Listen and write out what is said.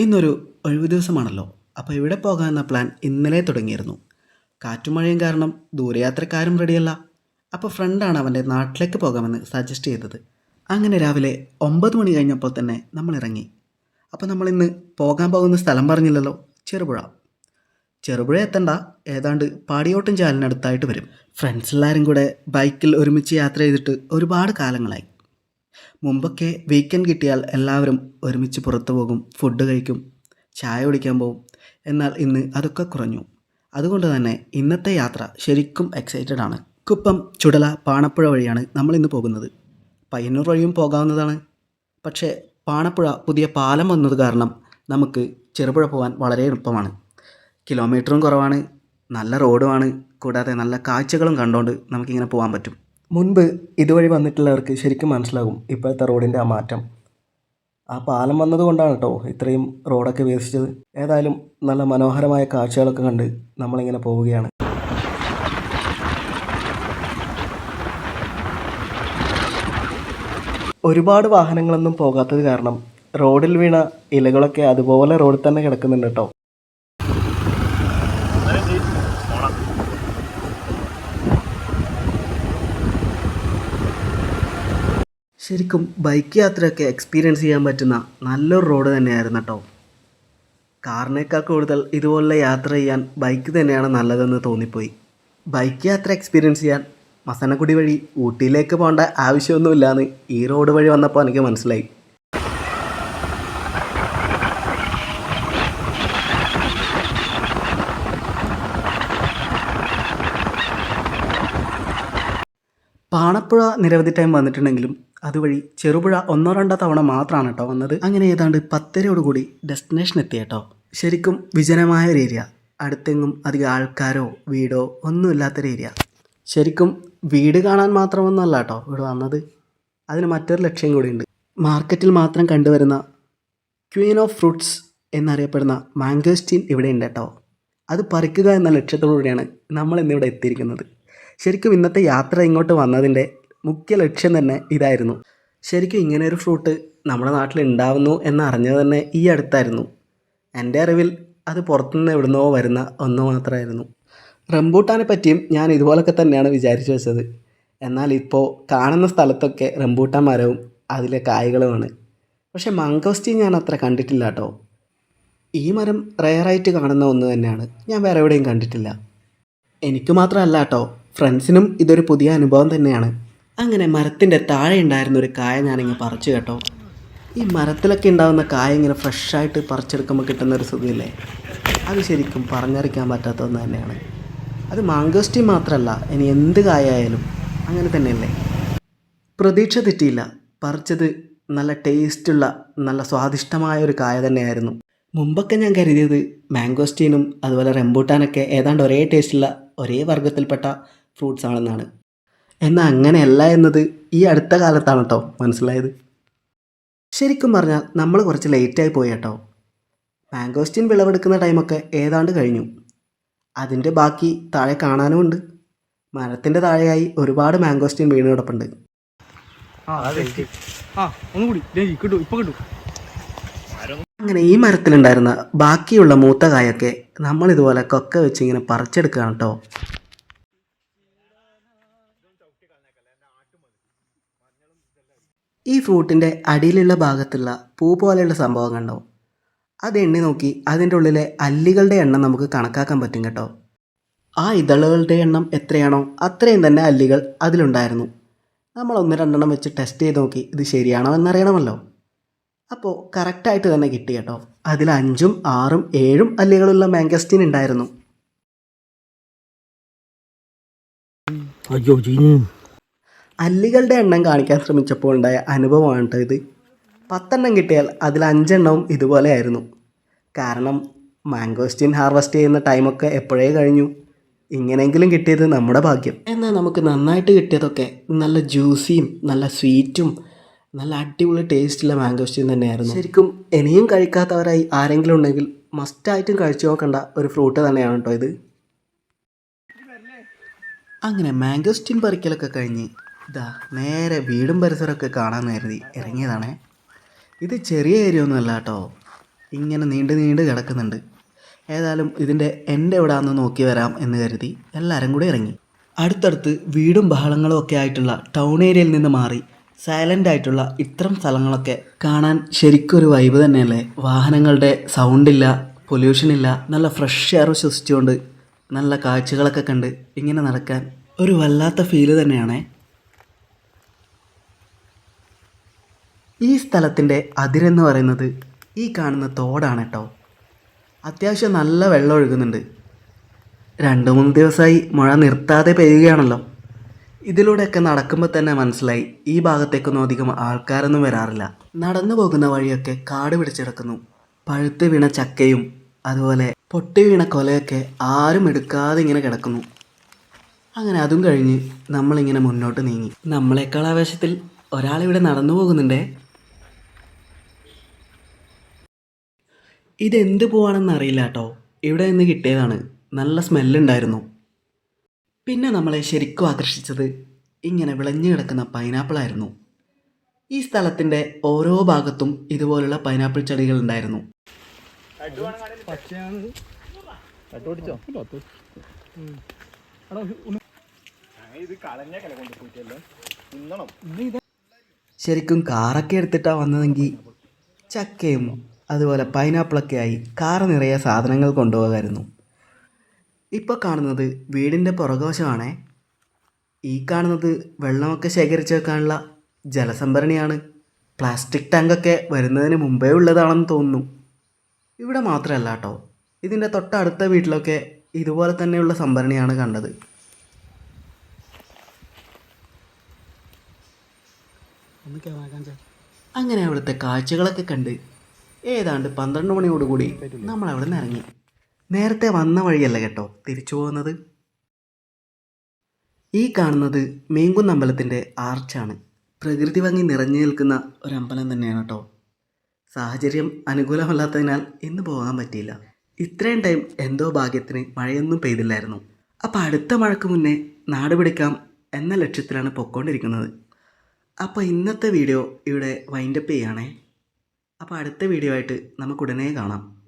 ഇന്നൊരു ഒഴിവു ദിവസമാണല്ലോ. അപ്പോൾ ഇവിടെ പോകാമെന്ന പ്ലാൻ ഇന്നലെ തുടങ്ങിയിരുന്നു. കാറ്റും മഴയും കാരണം ദൂരയാത്രക്കാരും റെഡിയല്ല അപ്പോൾ ഫ്രണ്ടാണ് അവന്റെ നാട്ടിലേക്ക് പോകാമെന്ന് സജസ്റ്റ് ചെയ്തത്. അങ്ങനെ രാവിലെ ഒമ്പത് മണി കഴിഞ്ഞപ്പോൾ തന്നെ നമ്മൾ ഇറങ്ങി. അപ്പോൾ നമ്മളിന്ന് പോകാൻ പോകുന്ന സ്ഥലം പറഞ്ഞില്ലല്ലോ ചെറുപുഴ. ചെറുപുഴ എത്തണ്ട ഏതാണ്ട് പാടിയോട്ടും ചാലിനടുത്തായിട്ട് വരും. ഫ്രണ്ട്സ് എല്ലാവരും കൂടെ ബൈക്കിൽ ഒരുമിച്ച് യാത്ര ചെയ്തിട്ട് ഒരുപാട് കാലങ്ങളായി. മുമ്പൊക്കെ വീക്കെൻഡ് കിട്ടിയാൽ എല്ലാവരും ഒരുമിച്ച് പുറത്തു പോകും ഫുഡ് കഴിക്കും ചായ കുടിക്കാൻ പോകും എന്നാൽ ഇന്ന് അതൊക്കെ കുറഞ്ഞു. അതുകൊണ്ട് തന്നെ ഇന്നത്തെ യാത്ര ശരിക്കും എക്സൈറ്റഡ് ആണ്. കുപ്പം ചുടല പാണപ്പുഴ വഴിയാണ് നമ്മൾ ഇന്ന് പോകുന്നത്. പയ്യന്നൂർ വഴിയും പോകാവുന്നതാണ്. പക്ഷേ പാണപ്പുഴ പുതിയ പാലം വന്നത് കാരണം നമുക്ക് ചെറുപുഴ പോകാൻ വളരെ എളുപ്പമാണ്. കിലോമീറ്ററും കുറവാണ്. നല്ല റോഡുമാണ് കൂടാതെ നല്ല കാഴ്ചകളും കണ്ടുകൊണ്ട് നമുക്കിങ്ങനെ പോകാൻ പറ്റും. മുൻപ് ഇതുവഴി വന്നിട്ടുള്ളവർക്ക് ശരിക്കും മനസ്സിലാകും ഇപ്പോഴത്തെ റോഡിന്റെ ആ മാറ്റം. ആ പാലം വന്നതുകൊണ്ടാണ് കേട്ടോ ഇത്രയും റോഡൊക്കെ വികസിച്ചത് ഏതായാലും നല്ല മനോഹരമായ കാഴ്ചകളൊക്കെ കണ്ട് നമ്മളിങ്ങനെ പോവുകയാണ്. ഒരുപാട് വാഹനങ്ങളൊന്നും പോകാത്തത് കാരണം റോഡിൽ വീണ ഇലകളൊക്കെ അതുപോലെ റോഡിൽ തന്നെ കിടക്കുന്നുണ്ട് കേട്ടോ ശരിക്കും ബൈക്ക് യാത്രയൊക്കെ എക്സ്പീരിയൻസ് ചെയ്യാൻ പറ്റുന്ന നല്ലൊരു റോഡ് തന്നെയായിരുന്നു കേട്ടോ കാറിനേക്കാൾ കൂടുതൽ ഇതുപോലുള്ള യാത്ര ചെയ്യാൻ ബൈക്ക് തന്നെയാണ് നല്ലതെന്ന് തോന്നിപ്പോയി. ബൈക്ക് യാത്ര എക്സ്പീരിയൻസ് ചെയ്യാൻ മസനക്കുടി വഴി ഊട്ടിയിലേക്ക് പോകേണ്ട ആവശ്യമൊന്നുമില്ലാന്ന് ഈ റോഡ് വഴി വന്നപ്പോൾ എനിക്ക് മനസ്സിലായി. പാണപ്പുഴ നിരവധി ടൈം വന്നിട്ടുണ്ടെങ്കിലും അതുവഴി ചെറുപുഴ ഒന്നോ രണ്ടോ തവണ മാത്രമാണ് കേട്ടോ വന്നത്. അങ്ങനെ ഏതാണ്ട് പത്തരയോടുകൂടി ഡെസ്റ്റിനേഷൻ എത്തി കേട്ടോ ശരിക്കും വിജനമായ ഒരു ഏരിയ. അടുത്തെങ്ങും അധികം ആൾക്കാരോ വീടോ ഒന്നുമില്ലാത്തൊരു ഏരിയ. ശരിക്കും വീട് കാണാൻ മാത്രമൊന്നുമല്ല കേട്ടോ ഇവിടെ വന്നത്. അതിന് മറ്റൊരു ലക്ഷ്യം കൂടിയുണ്ട്. മാർക്കറ്റിൽ മാത്രം കണ്ടുവരുന്ന ക്വീൻ ഓഫ് ഫ്രൂട്ട്സ് എന്നറിയപ്പെടുന്ന മാംഗോസ്റ്റീൻ ഇവിടെ ഉണ്ട് കേട്ടോ അത് പറിക്കുക എന്ന ലക്ഷ്യത്തോടുകൂടിയാണ് നമ്മൾ ഇന്നിവിടെ എത്തിയിരിക്കുന്നത്. ശരിക്കും ഇന്നത്തെ യാത്ര ഇങ്ങോട്ട് വന്നതിന്റെ മുഖ്യ ലക്ഷ്യം തന്നെ ഇതായിരുന്നു. ശരിക്കും ഇങ്ങനെ ഒരു ഫ്രൂട്ട് നമ്മുടെ നാട്ടിൽ ഉണ്ടാവുന്നു എന്ന് അറിഞ്ഞത് തന്നെ ഈ അടുത്തായിരുന്നു. എന്റെ അറിവിൽ അത് പുറത്തുനിന്ന് എവിടുന്നോ വരുന്ന ഒന്ന് മാത്രമായിരുന്നു. റംബൂട്ടാനെ പറ്റിയും ഞാൻ ഇതുപോലൊക്കെ തന്നെയാണ് വിചാരിച്ചു വെച്ചത്. എന്നാൽ ഇപ്പോൾ കാണുന്ന സ്ഥലത്തൊക്കെ റംബൂട്ടാൻ മരവും അതിലെ കായ്കളുമാണ്. പക്ഷേ മംഗോസ്റ്റി ഞാൻ അത്ര കണ്ടിട്ടില്ല കേട്ടോ. ഈ മരം റെയറായിട്ട് കാണുന്ന ഒന്ന് തന്നെയാണ്. ഞാൻ വേറെ എവിടെയും കണ്ടിട്ടില്ല. എനിക്ക് മാത്രമല്ല കേട്ടോ ഫ്രണ്ട്സിനും ഇതൊരു പുതിയ അനുഭവം തന്നെയാണ്. അങ്ങനെ മരത്തിന്റെ താഴെ ഉണ്ടായിരുന്ന ഒരു കായ ഞാനിങ്ങനെ പറിച്ചു കേട്ടോ. ഈ മരത്തിലൊക്കെ ഉണ്ടാകുന്ന കായ ഇങ്ങനെ ഫ്രഷായിട്ട് പറിച്ചെടുക്കുമ്പോൾ കിട്ടുന്ന ഒരു സുഖമില്ലേ? അത് ശരിക്കും പറഞ്ഞറിയിക്കാൻ പറ്റാത്ത ഒന്ന് തന്നെയാണ്. അത് മാങ്കോസ്റ്റി മാത്രമല്ല ഇനി എന്ത് കായായാലും അങ്ങനെ തന്നെയല്ലേ? പ്രതീക്ഷ തെറ്റിയില്ല. പറിച്ചത് നല്ല ടേസ്റ്റുള്ള നല്ല സ്വാദിഷ്ടമായ ഒരു കായ തന്നെയായിരുന്നു. മുമ്പൊക്കെ ഞാൻ കരുതിയത് മാംഗോസ്റ്റീനും അതുപോലെ റെംബൂട്ടാനൊക്കെ ഏതാണ്ട് ഒരേ ടേസ്റ്റുള്ള ഒരേ വർഗത്തിൽപ്പെട്ട ഫ്രൂട്ട്സ് ആണെന്നാണ്. എന്നാൽ അങ്ങനെയല്ല എന്നത് ഈ അടുത്ത കാലത്താണ് കേട്ടോ മനസ്സിലായത്. ശരിക്കും പറഞ്ഞാൽ നമ്മൾ കുറച്ച് ലേറ്റായി പോയി കേട്ടോ. മാങ്കോസ്റ്റിൻ വിളവെടുക്കുന്ന ടൈമൊക്കെ ഏതാണ്ട് കഴിഞ്ഞു. അതിന്റെ ബാക്കി താഴെ കാണാനുമുണ്ട് മരത്തിന്റെ താഴെയായി ഒരുപാട് മാങ്കോസ്റ്റിൻ വീണ് കിടപ്പുണ്ട് അങ്ങനെ ഈ മരത്തിലുണ്ടായിരുന്ന ബാക്കിയുള്ള മൂത്ത കായൊക്കെ നമ്മൾ ഇതുപോലെ കൊക്ക വെച്ച് ഇങ്ങനെ പറിച്ചെടുക്കുകയാണ് കേട്ടോ ഈ ഫ്രൂട്ടിന്റെ അടിയിലുള്ള ഭാഗത്തുള്ള പൂ പോലെയുള്ള സംഭവം കണ്ടോ? അത് എണ്ണി നോക്കി അതിന്റെ ഉള്ളിലെ അല്ലികളുടെ എണ്ണം നമുക്ക് കണക്കാക്കാൻ പറ്റും കേട്ടോ. ആ ഇതളുകളുടെ എണ്ണം എത്രയാണോ അത്രയും തന്നെ അല്ലികൾ അതിലുണ്ടായിരുന്നു. നമ്മൾ ഒന്ന് രണ്ടെണ്ണം വെച്ച് ടെസ്റ്റ് ചെയ്ത് നോക്കി ഇത് ശരിയാണോ എന്നറിയണമല്ലോ. അപ്പോൾ കറക്റ്റായിട്ട് തന്നെ കിട്ടി കേട്ടോ. അതിൽ അഞ്ചും ആറും ഏഴും അല്ലികളുള്ള മാങ്കസ്റ്റീൻ ഉണ്ടായിരുന്നു. അയ്യോ അല്ലികളുടെ എണ്ണം കാണിക്കാൻ ശ്രമിച്ചപ്പോൾ ഉണ്ടായ അനുഭവമാണ് ഇത്. പത്തെണ്ണം കിട്ടിയാൽ അതിൽ അഞ്ചെണ്ണവും ഇതുപോലെയായിരുന്നു കാരണം മാംഗോസ്റ്റിൻ ഹാർവെസ്റ്റ് ചെയ്യുന്ന ടൈമൊക്കെ എപ്പോഴേ കഴിഞ്ഞു. ഇങ്ങനെയെങ്കിലും കിട്ടിയത് നമ്മുടെ ഭാഗ്യം. എന്നാൽ നമുക്ക് നന്നായിട്ട് കിട്ടിയതൊക്കെ നല്ല ജ്യൂസിയും നല്ല സ്വീറ്റും നല്ല അടിപൊളി ടേസ്റ്റുള്ള മാംഗോസ്റ്റിൻ തന്നെയായിരുന്നു. ശരിക്കും ഇനിയും കഴിക്കാത്തവരായി ആരെങ്കിലും ഉണ്ടെങ്കിൽ മസ്റ്റായിട്ടും കഴിച്ചു നോക്കേണ്ട ഒരു ഫ്രൂട്ട് തന്നെയാണ് കേട്ടോ ഇത്. അങ്ങനെ മാംഗോസ്റ്റിൻ പറിക്കലൊക്കെ കഴിഞ്ഞ് ഇതാ നേരെ വീടും പരിസരമൊക്കെ കാണാൻ കരുതി. ഇറങ്ങിയതാണേ. ഇത് ചെറിയ ഏരിയ ഒന്നുമല്ല കേട്ടോ. ഇങ്ങനെ നീണ്ട് നീണ്ട് കിടക്കുന്നുണ്ട്. ഏതായാലും ഇതിന്റെ എന്റെ എവിടാന്ന് നോക്കി വരാം എന്ന് കരുതി എല്ലാവരും കൂടെ ഇറങ്ങി. അടുത്തടുത്ത് വീടും ബഹളങ്ങളും ഒക്കെ ആയിട്ടുള്ള ടൗൺ ഏരിയയിൽ നിന്ന് മാറി സൈലന്റ് ആയിട്ടുള്ള ഇത്തരം സ്ഥലങ്ങളൊക്കെ കാണാൻ ശരിക്കും ഒരു വൈബ് തന്നെയല്ലേ? വാഹനങ്ങളുടെ സൗണ്ടില്ല പൊല്യൂഷൻ ഇല്ല നല്ല ഫ്രഷ് എയർ ശ്വസിച്ചുകൊണ്ട് നല്ല കാഴ്ചകളൊക്കെ കണ്ട് ഇങ്ങനെ നടക്കാൻ ഒരു വല്ലാത്ത ഫീൽ തന്നെയാണേ. ഈ സ്ഥലത്തിന്റെ അതിരെന്ന് പറയുന്നത് ഈ കാണുന്ന തോടാണ് കേട്ടോ. അത്യാവശ്യം നല്ല വെള്ളം ഒഴുകുന്നുണ്ട്. രണ്ട് മൂന്ന് ദിവസമായി മഴ നിർത്താതെ പെയ്യുകയാണല്ലോ. ഇതിലൂടെയൊക്കെ നടക്കുമ്പോൾ തന്നെ മനസ്സിലായി ഈ ഭാഗത്തേക്കൊന്നും അധികം ആൾക്കാരൊന്നും വരാറില്ല. നടന്നു പോകുന്ന വഴിയൊക്കെ കാട് പിടിച്ചിടക്കുന്നു പഴുത്ത് വീണ ചക്കയും അതുപോലെ പൊട്ടി വീണ കൊലയൊക്കെ ആരും എടുക്കാതെ ഇങ്ങനെ കിടക്കുന്നു. അങ്ങനെ അതും കഴിഞ്ഞ് നമ്മളിങ്ങനെ മുന്നോട്ട് നീങ്ങി. നമ്മളെക്കാൾ ആവേശത്തിൽ ഒരാളിവിടെ നടന്നു പോകുന്നുണ്ടേ? ഇതെന്ത് പോവാണെന്ന് അറിയില്ല കേട്ടോ. ഇവിടെ നിന്ന് കിട്ടിയതാണ്. നല്ല സ്മെല്ലുണ്ടായിരുന്നു പിന്നെ നമ്മളെ ശരിക്കും ആകർഷിച്ചത് ഇങ്ങനെ വിളഞ്ഞു കിടക്കുന്ന പൈനാപ്പിൾ ആയിരുന്നു. ഈ സ്ഥലത്തിന്റെ ഓരോ ഭാഗത്തും ഇതുപോലുള്ള പൈനാപ്പിൾ ചെടികൾ ഉണ്ടായിരുന്നു. ശരിക്കും കാറൊക്കെ എടുത്തിട്ടാണ് വന്നതെങ്കിൽ ചക്കയും അതുപോലെ പൈനാപ്പിളൊക്കെ ആയി കാറ് നിറയെ സാധനങ്ങൾ കൊണ്ടുപോകാമായിരുന്നു ഇപ്പോൾ കാണുന്നത് വീടിന്റെ പുറകുവശമാണേ. ഈ കാണുന്നത് വെള്ളമൊക്കെ ശേഖരിച്ച് വെക്കാനുള്ള ജലസംഭരണിയാണ്. പ്ലാസ്റ്റിക് ടാങ്കൊക്കെ വരുന്നതിന് മുമ്പേ ഉള്ളതാണെന്ന് തോന്നുന്നു. ഇവിടെ മാത്രമല്ല കേട്ടോ. ഇതിന്റെ തൊട്ടടുത്ത വീട്ടിലൊക്കെ ഇതുപോലെ തന്നെയുള്ള സംഭരണിയാണ് കണ്ടത്. അങ്ങനെ അവിടുത്തെ കാഴ്ചകളൊക്കെ കണ്ട് ഏതാണ്ട് പന്ത്രണ്ട് മണിയോടുകൂടി നമ്മൾ അവിടെ നിന്ന് ഇറങ്ങി. നേരത്തെ വന്ന വഴിയല്ല കേട്ടോ തിരിച്ചു പോകുന്നത്. ഈ കാണുന്നത് മീങ്കുന്ന് അമ്പലത്തിന്റെ ആർച്ചാണ്. പ്രകൃതി ഭംഗി നിറഞ്ഞു നിൽക്കുന്ന ഒരു അമ്പലം തന്നെയാണ് കേട്ടോ. സാഹചര്യം അനുകൂലമല്ലാത്തതിനാൽ ഇന്ന് പോകാൻ പറ്റിയില്ല. ഇത്രയും ടൈം എന്തോ ഭാഗ്യത്തിന് മഴയൊന്നും പെയ്തില്ലായിരുന്നു. അപ്പോൾ അടുത്ത മഴയ്ക്ക് മുന്നേ നാട് പിടിക്കാം എന്ന ലക്ഷ്യത്തിലാണ് പൊക്കോണ്ടിരിക്കുന്നത്. അപ്പോൾ ഇന്നത്തെ വീഡിയോ ഇവിടെ വൈൻഡപ്പ് ചെയ്യുകയാണേ. അപ്പോൾ അടുത്ത വീഡിയോ ആയിട്ട് നമുക്ക് ഉടനെ കാണാം.